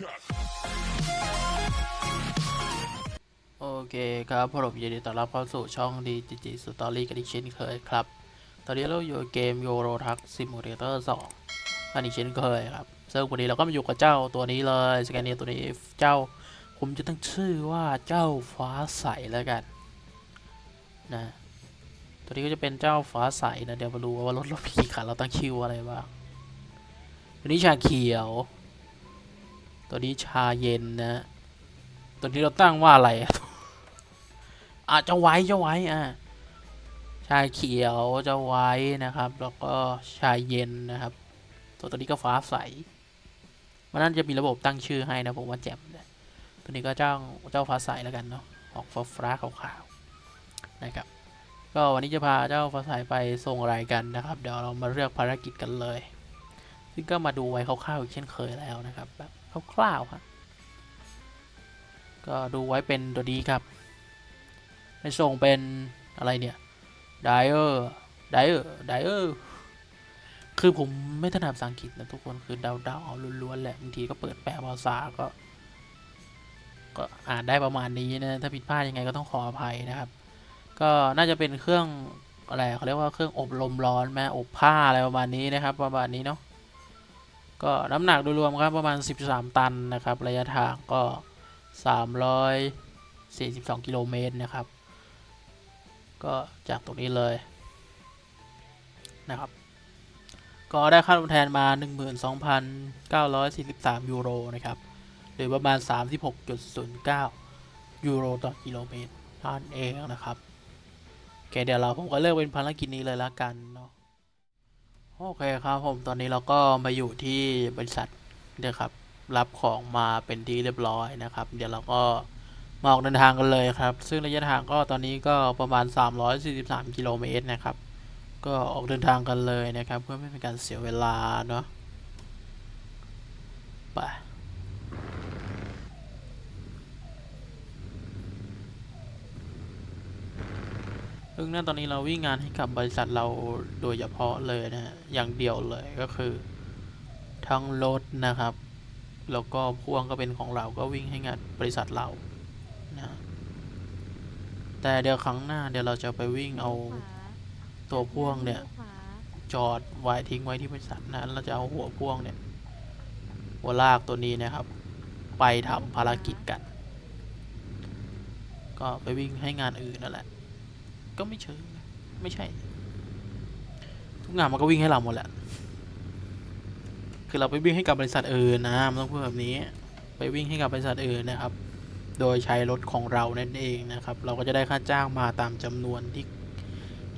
cut. โอเคครับผมยินดีต้อนรับเข้าสู่ช่อง DGG Story กันอีกเช่นเคยครับ ตอนนี้เราอยู่เกม Euro Truck Simulator 2กันอีกเช่นเคยครับ ซึ่งวันนี้เราก็มาอยู่กับเจ้าตัวนี้เลยสแกนเนียตัวนี้เจ้าผมจะตั้งชื่อว่าเจ้าฟ้าใสแล้วกันนะตัวนี้ก็จะเป็นเจ้าฟ้าใสนะเดี๋ยวมาดูว่ารถเรามีกี่คันเราตั้งชื่อว่าอะไรบ้างตัวนี้ชาเขียว ตัวนี้ชาเย็นนะตัวนี้เราตั้งว่าอะไรอะอะเจ้าไว้เจ้าไว้อะชาเขียวเจ้าไว้นะครับ แล้วก็ชาเย็นนะครับ ตัวตัวนี้ก็ฟ้าใสมันน่าจะมีระบบตั้งชื่อให้นะผมว่าแจ่มตัวนี้ก็เจ้าเจ้าฟ้าใสแล้วกันเนาะออกฟ้าฟ้าขาวๆนะครับ ก็วันนี้จะพาเจ้าฟ้าใสไปส่งรายกันนะครับ เดี๋ยวเรามาเลือกภารกิจกันเลย ซึ่งก็มาดูไว้คร่าวๆอีกเช่นเคยแล้วนะครับแบบ คร่าวๆครับ ก็ดูไว้เป็นตัวดีครับ ในส่งเป็นอะไรเนี่ยไดเออร์ไดเออร์ไดเออร์คือผมไม่ถนัดภาษาอังกฤษนะทุกคนคือเดาๆเอาล้วนๆแหละบางทีก็เปิดแปลภาษาก็ ก็อ่านได้ประมาณนี้นะถ้าผิดพลาดยังไงก็ต้องขออภัยนะครับ ก็น่าจะเป็นเครื่องอะไรเขาเรียกว่าเครื่องอบลมร้อนแม่อบผ้าอะไรประมาณนี้นะครับ ประมาณนี้เนาะ ก็น้ำหนักโดยรวมครับประมาณ 13 ตันนะครับ ระยะทางก็ 342 กิโลเมตรนะครับ ก็จากตรงนี้เลยนะครับ ก็ได้ค่าตอบแทนมา 12,943 ยูโรนะครับ หรือประมาณ 36.09 ยูโรต่อกิโลเมตรนั่นเองนะครับโอเคเดี๋ยวเราผมก็เลือกเป็นภารกิจนี้เลยละกันเนาะ โอเคครับผมตอนนี้เราก็มาอยู่ที่บริษัทนะครับ รับของมาเป็นที่เรียบร้อยนะครับ เดี๋ยวเราก็มาออกเดินทางกันเลยครับ ซึ่งระยะทางก็ตอนนี้ก็ประมาณ 343 กิโลเมตรนะครับ ก็ออกเดินทางกันเลยนะครับ เพื่อไม่เป็นการเสียเวลาเนาะไป ซึ่งนั่นตอนนี้เราวิ่งงานให้กับบริษัทเราโดยเฉพาะเลยนะฮะอย่างเดียวเลยก็คือทั้งรถนะครับ แล้วก็พ่วงก็เป็นของเราก็วิ่งให้งานบริษัทเรานะแต่เดี๋ยวครั้งหน้าเดี๋ยวเราจะไปวิ่งเอาตัวพ่วงเนี่ยจอดไว้ทิ้งไว้ที่บริษัทนะเราจะเอาหัวพ่วงเนี่ยหัวลากตัวนี้นะครับ ไปทำภารกิจกัน ก็ไปวิ่งให้งานอื่นนั่นแหละ ก็ไม่เชิงไม่ใช่ ทุกงานมันก็วิ่งให้เราหมดแหละ คือเราไปวิ่งให้กับบริษัทอื่นนะมันต้องพูดแบบนี้ ไปวิ่งให้กับบริษัทอื่นนะครับ โดยใช้รถของเรานั่นเองนะครับ เราก็จะได้ค่าจ้างมาตามจำนวนที่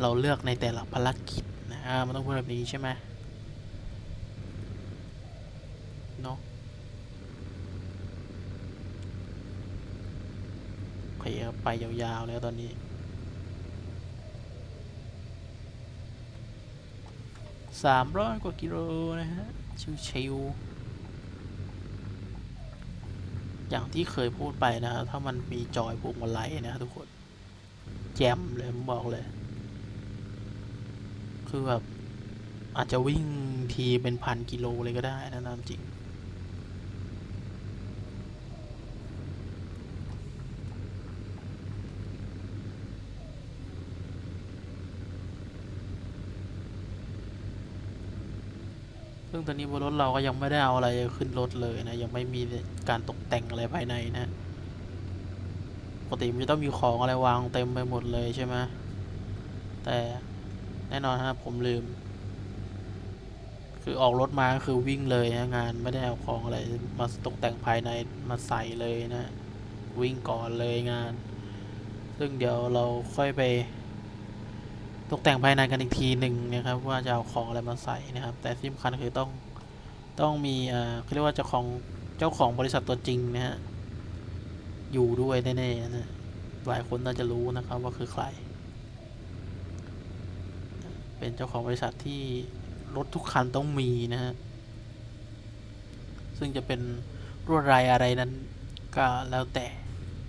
เราเลือกในแต่ละภารกิจนะมันต้องพูดแบบนี้ใช่ไหมเนาะโอเคครับไปยาวๆแล้วตอนนี้ สามร้อยกว่ากิโลนะฮะ ชิวๆอย่างที่เคยพูดไปนะ ถ้ามันมีจอยพวงมาลัยนะทุกคน แจมเลยผมบอกเลย คือแบบอาจจะวิ่งทีเป็นพันกิโลเลยก็ได้นะนามจริง งตอนนี้บนรถเราก็ยังไม่ได้เอาอะไรขึ้นรถเลยนะ ยังไม่มีการตกแต่งอะไรภายในนะ ปกติมันจะต้องมีของอะไรวางเต็มไปหมดเลยใช่ไหมแต่แน่นอนฮะผมลืม คือออกรถมาก็คือวิ่งเลยนะงานไม่ได้เอาของอะไรมาตกแต่งภายในมาใส่เลยนะ วิ่งก่อนเลยงาน ซึ่งเดี๋ยวเราค่อยไป ตกแต่งภายในกันอีกทีหนึ่งนะครับ ว่าจะเอาของอะไรมาใส่นะครับ แต่ที่สำคัญคือต้องต้องมีอ่าเขาเรียกว่าเจ้าของเจ้าของบริษัทตัวจริงนะฮะอยู่ด้วยแน่ๆนะหลายคนน่าจะรู้นะครับว่าคือใคร เป็นเจ้าของบริษัทที่รถทุกคันต้องมีนะฮะซึ่งจะเป็นรวดลายอะไรนั้นก็แล้วแต่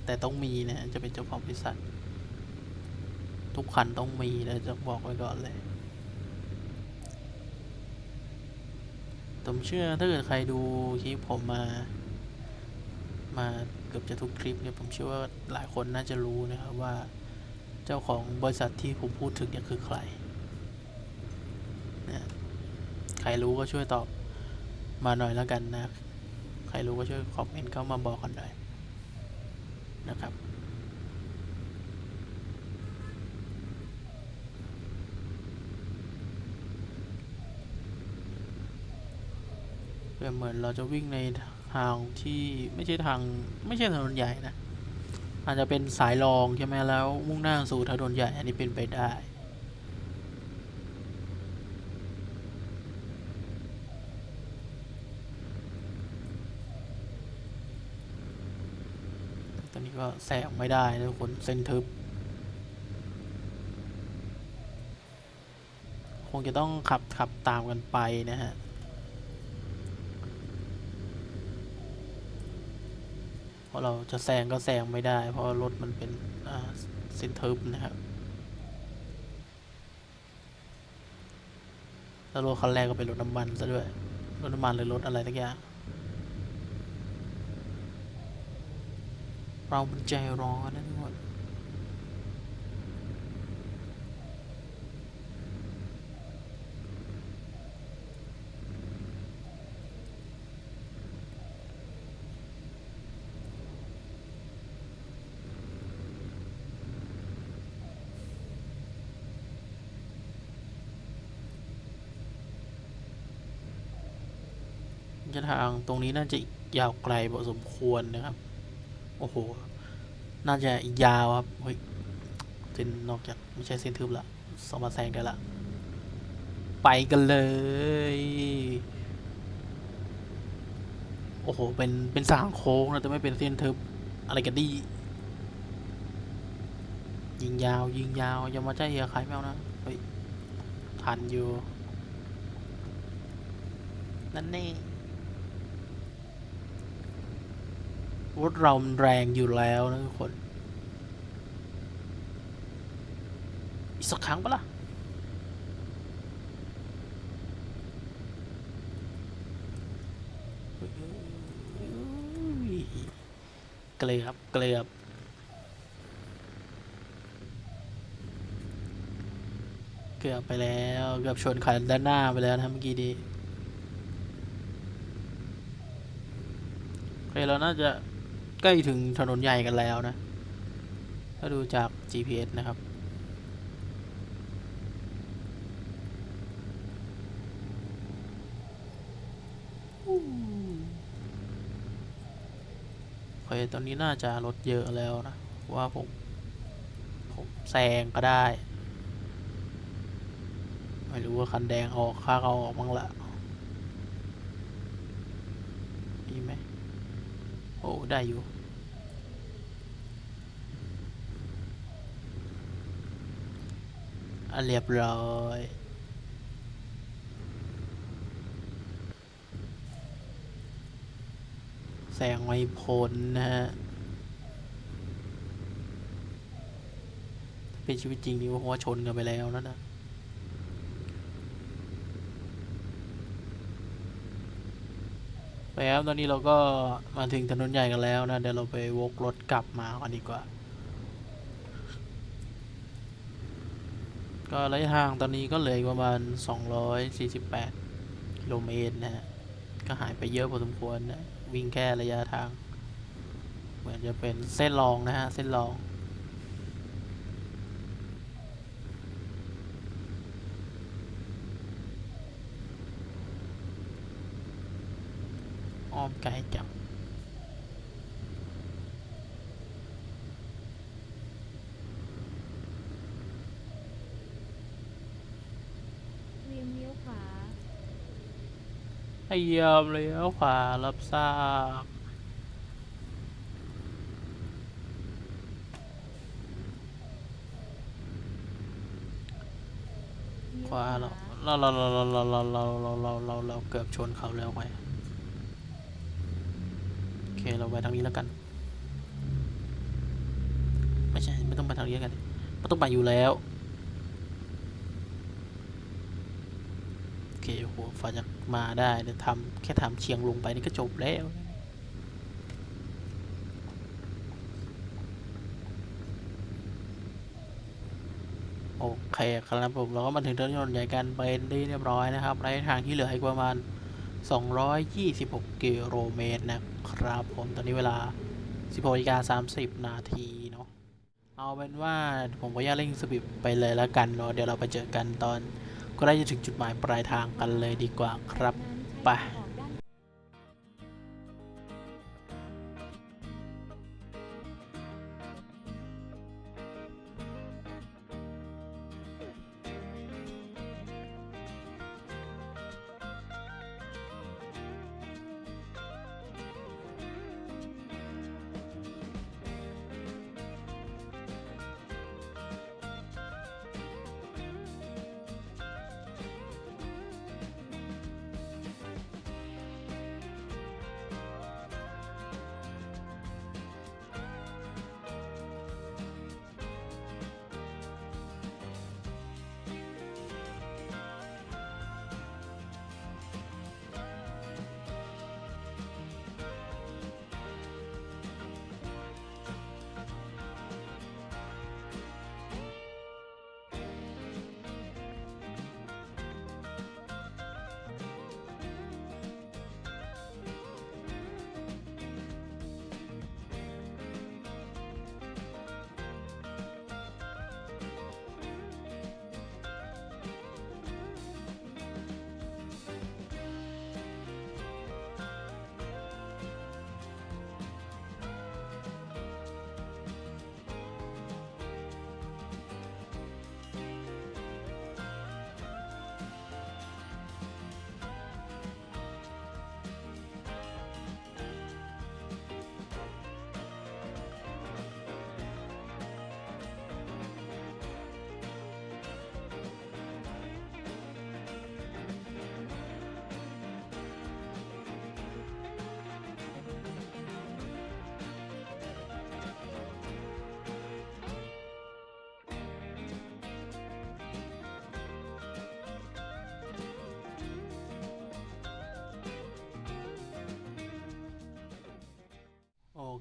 แต่ต้องมีนะฮะจะเป็นเจ้าของบริษัท ทุกคันต้องมีเลยจะบอกไว้ก่อนเลยผมเชื่อถ้าเกิดใครดูคลิปผมมา มาเกือบจะทุกคลิปเนี่ยผมเชื่อว่าหลายคนน่าจะรู้นะครับว่าเจ้าของบริษัทที่ผมพูดถึงเนี่ยคือใครนะใครรู้ก็ช่วยตอบมาหน่อยแล้วกันนะ ใครรู้ก็ช่วยคอมเมนต์เข้ามาบอกกันหน่อยนะครับ เปรียบเหมือนเราจะวิ่งในทางที่ไม่ใช่ทางไม่ใช่ถนนใหญ่นะ อาจจะเป็นสายรองใช่ไหมแล้วมุ่งหน้าสู่ถนนใหญ่ อันนี้เป็นไปได้ตอนนี้ก็แซงไม่ได้นะทุกคนเส้นทึบ คงจะต้องขับขับตามกันไปนะฮะ เพราะเราจะแซงก็แซงไม่ได้ เพราะรถมันเป็นอ่าเส้นทึบนะครับแล้วรถคันแรกก็เป็นรถน้ำมันซะด้วย รถน้ำมันหรือรถอะไรสักอย่าง เราเป็นใจร้อนนะทุกคน จะทางตรงนี้น่าจะยาวไกลพอสมควรนะครับ โอ้โห น่าจะยาวครับ เฮ้ย เส้นนอกจากไม่ใช่เส้นทึบละสามารถแซงได้ละ ไปกันเลย โอ้โห เป็น เป็นสางโค้งนะแต่ไม่เป็นเส้นทึบ อะไรกันดี ยิงยาว ยิงยาว อย่ามาใจเหียใครไม่เอานะ เฮ้ย ทันอยู่ นั่นนี่ รถเราแรงอยู่แล้วนะทุกคน อีกสักครั้งปะล่ะเกลือบเกลือบเกือบไปแล้วเกือบชนคันด้านหน้าไปแล้วนะเมื่อกี้ดีโอเคเราน่าจะ ใกล้ถึงถนนใหญ่กันแล้วนะ ถ้าดูจาก GPS นะครับ โอเค ตอนนี้น่าจะรถเยอะแล้วนะ ว่าผม ผมแซงก็ได้ ไม่รู้ว่าคันแดงออกค่าเขาออกบ้างละมีไหม โอ้ ได้อยู่ อะเรียบร้อยแซงไม่พ้นนะฮะเป็นชีวิตจริงนี่ว่าชนกันไปแล้วนะนะ ไป ครับตอนนี้เราก็มาถึงถนนใหญ่กันแล้วนะ เดี๋ยวเราไปวกรถกลับมากันดีกว่า ก็ระยะทางตอนนี้ก็เหลืออีกประมาณ 248กิโลเมตรนะฮะ ก็หายไปเยอะพอสมควรนะ วิ่งแค่ระยะทาง เหมือนจะเป็นเส้นรองนะฮะ เส้นรอง อ้อมไกลจังเตรียมเลี้ยวขวาให้เยี่ยมเลยแล้วขวารับทราบเลี้ยวขวาเราเราเราเราเราเราเราเราเราเราเราเกือบชนเขาแล้วไปโอ เค เราไปทางนี้แล้วกัน ไม่ใช่ ไม่ต้องไปทางนี้แล้วกันไม่ต้องไปอยู่แล้ว โอเคหัวฝ่าจะมาได้เดี๋ทำแค่ทำเชียงลงไปนี่ก็จบแล้วโอเคครับผมเราก็มาถึงเรื่องยนต์ใหญ่กันไป็นที่เรียบร้อยนะครับระยะทางที่เหลืออีกประมาณ 226 กิโลเมตรนะครับผมตอนนี้เวลา 16นาฬิกา30 นาทีเนาะเอาเป็นว่าผมก็ย่าเร่งสปีดไปเลยแล้วกันเนาะเดี๋ยวเราไปเจอกันตอน ก็ได้จะถึงจุดหมายปลายทางกันเลยดีกว่าครับไป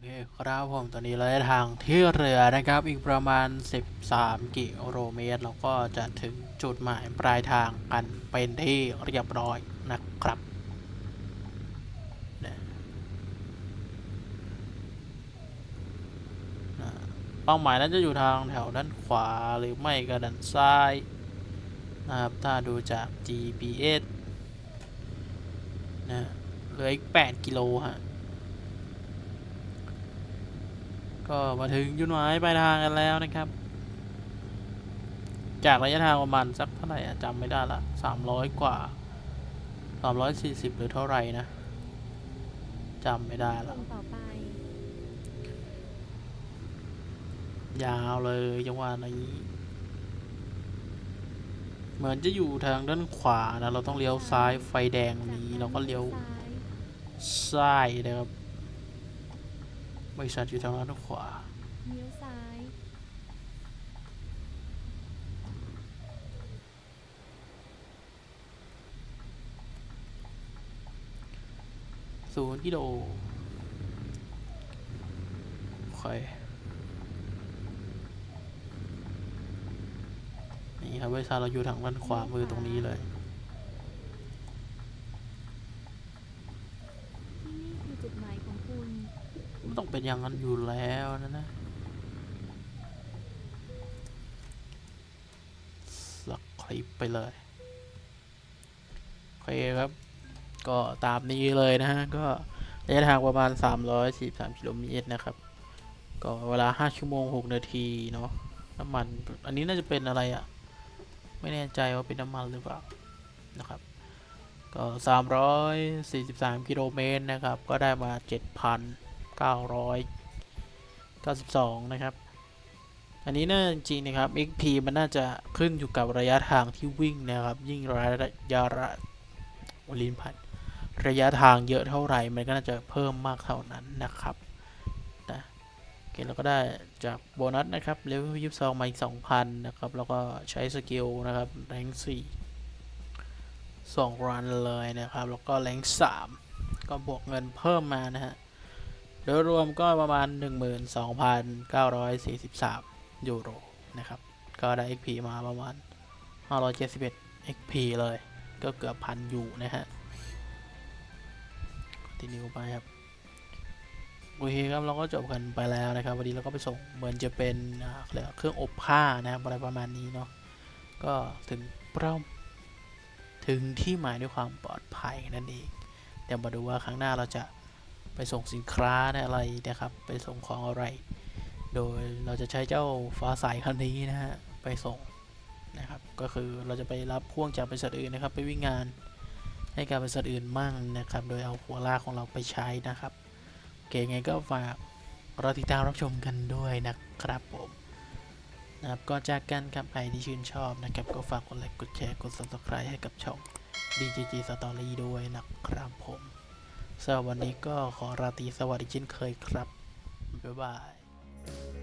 เคครับผมตอนนี้เราได้ทางที่เรือนะครับ อีกประมาณ 13 กิโลเมตร เราก็จะถึงจุดหมายปลายทางกันเป็นที่เรียบร้อยนะครับเนี่ยอ่าเป้าหมายนั้นจะอยู่ทางแถวด้านขวาหรือไม่ก็ด้านซ้ายนะครับถ้าดูจาก GPS นะเหลืออีก 8 กิโลฮะ ก็มาถึงจุดหมายปลายทางกันแล้วนะครับ จากระยะทางประมาณสักเท่าไหร่อะจำไม่ได้ละสามร้อยกว่าสามร้อยสี่สิบหรือเท่าไหร่นะจำไม่ได้ละต่อไป ยาวเลยจังหวะนี้ เหมือนจะอยู่ทางด้านขวานะ เราต้องเลี้ยวซ้ายไฟแดงนี้ เราก็เลี้ยวซ้ายนะครับ บริษัทอยู่ทางด้านขวาเลี้ยวซ้ายศูนย์กิโลโอเคนี่ครับบริษัทเราอยู่ทางด้านขวามือตรงนี้เลย ที่นี่คือจุดหมายของคุณ มันต้อง เป็นอย่างนั้นอยู่แล้วนะนะสักคลิปไปเลยโอเคครับ ก็ตามนี้เลยนะฮะ ก็ระยะทางประมาณ 343กิโลเมตรนะครับ ก็เวลา 5 ชั่วโมง 6 นาทีเนาะ น้ำมัน อันนี้น่าจะเป็นอะไรอะ่ะ ไม่แน่ใจว่าเป็นน้ำมันหรือเปล่านะครับก็ 343 กิโลเมตรนะครับ ก็ได้มา 992 นะครับ อันนี้น่าจริงนะครับ XP มันน่าจะขึ้นอยู่กับระยะทางที่วิ่งนะครับ ยิ่งระยะระโอลินพันระยะทางเยอะเท่าไหร่ มันก็น่าจะเพิ่มมากเท่านั้นนะครับนะโอเคเราก็ได้จากโบนัสนะครับเลเวลยี่สิบสองมาอีกสองพันนะครับ แล้วก็ใช้สกิลนะครับแรงสี่สองรันเลยนะครับ แล้วก็แรงสามก็บวกเงินเพิ่มมานะฮะ โดยรวมก็ประมาณ 12,943 ยูโรนะครับ ก็ได้ XP มาประมาณ 571 XP เลย ก็เกือบพันอยู่นะฮะตินิวไปครับโอเคครับเราก็จบกันไปแล้วนะครับ วันนี้เราก็ไปส่งเหมือนจะเป็นเเรียกว่าเครื่องอบผ้านะครับอะไรประมาณนี้เนาะก็ถึงเป้าถึงที่หมายด้วยความปลอดภัยนั่นเองเดี๋ยวมาดูว่าครั้งหน้าเราจะ ไปส่งสินค้าอะไรนะครับ ไปส่งของอะไร โดยเราจะใช้เจ้าฟ้าใสคันนี้นะฮะไปส่งนะครับ ก็คือเราจะไปรับพ่วงจากบริษัทอื่นนะครับ ไปวิ่งงานให้กับบริษัทอื่นมั่งนะครับ โดยเอาหัวลากของเราไปใช้นะครับโอเคไงก็ฝากรอติดตามรับชมกันด้วยนะครับผมนะครับก็จากกันครับใครที่ชื่นชอบนะครับ ก็ฝากกดไลค์กดแชร์กด subscribe ให้กับช่อง DJG Story ด้วยนะครับผม สำหรับวันนี้ก็ขอราตรีสวัสดีเช่นเคยครับ บ๊ายบาย